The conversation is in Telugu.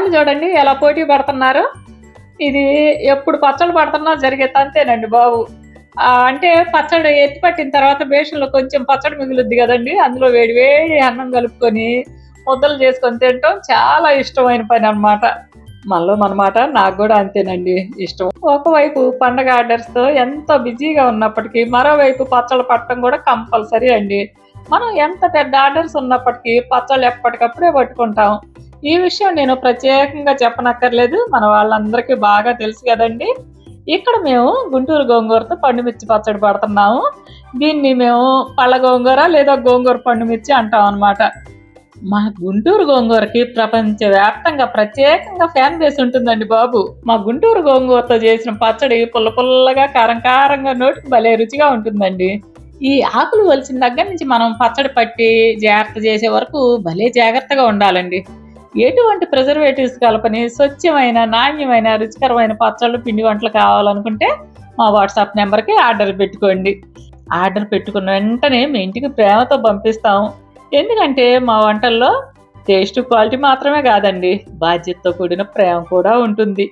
వాళ్ళు చూడండి ఎలా పోటీ పడుతున్నారు. ఇది ఎప్పుడు పచ్చళ్ళు పడుతున్నా జరిగే తంతేనండి బాబు. అంటే పచ్చడి ఎత్తి పట్టిన తర్వాత బేషన్లో కొంచెం పచ్చడి మిగులుద్ది కదండి. అందులో వేడి వేడి అన్నం కలుపుకొని ముద్దలు చేసుకొని తినటం చాలా ఇష్టమైన పని అన్నమాట. మనలో మనమాట నాకు కూడా అంతేనండి ఇష్టం. ఒకవైపు పండగ ఆర్డర్స్తో ఎంతో బిజీగా ఉన్నప్పటికీ మరోవైపు పచ్చళ్ళు పట్టడం కూడా కంపల్సరీ అండి. మనం ఎంత పెద్ద ఆర్డర్స్ ఉన్నప్పటికీ పచ్చళ్ళు ఎప్పటికప్పుడే పట్టుకుంటాం. ఈ విషయం నేను ప్రత్యేకంగా చెప్పనక్కర్లేదు. మన వాళ్ళందరికీ బాగా తెలుసు కదండి. ఇక్కడ మేము గుంటూరు గోంగూరతో పండుమిర్చి పచ్చడి పడుతున్నాము. దీన్ని మేము పళ్ళ గోంగూర లేదా గోంగూర పండుమిర్చి అంటాం అనమాట మా గుంటూరు గోంగూరకి ప్రపంచవ్యాప్తంగా ప్రత్యేకంగా ఫ్యాన్ బేస్ ఉంటుందండి బాబు. మా గుంటూరు గోంగూరతో చేసిన పచ్చడి పుల్ల పుల్లగా కారం కారంగా నోటికి భలే రుచిగా ఉంటుందండి. ఈ ఆకులు వలిసిన దగ్గర నుంచి మనం పచ్చడి పట్టి జాగ్రత్త చేసే వరకు భలే జాగ్రత్తగా ఉండాలండి. ఎటువంటి ప్రిజర్వేటివ్స్ కలపని స్వచ్ఛమైన నాణ్యమైన రుచికరమైన పచ్చళ్ళు పిండి వంటలు కావాలనుకుంటే మా వాట్సాప్ నెంబర్కి ఆర్డర్ పెట్టుకోండి. ఆర్డర్ పెట్టుకున్న వెంటనే మీ ఇంటికి ప్రేమతో పంపిస్తాము ఎందుకంటే మా వంటల్లో టేస్ట్ క్వాలిటీ మాత్రమే కాదండి. బాధ్యతతో కూడిన ప్రేమ కూడా ఉంటుంది.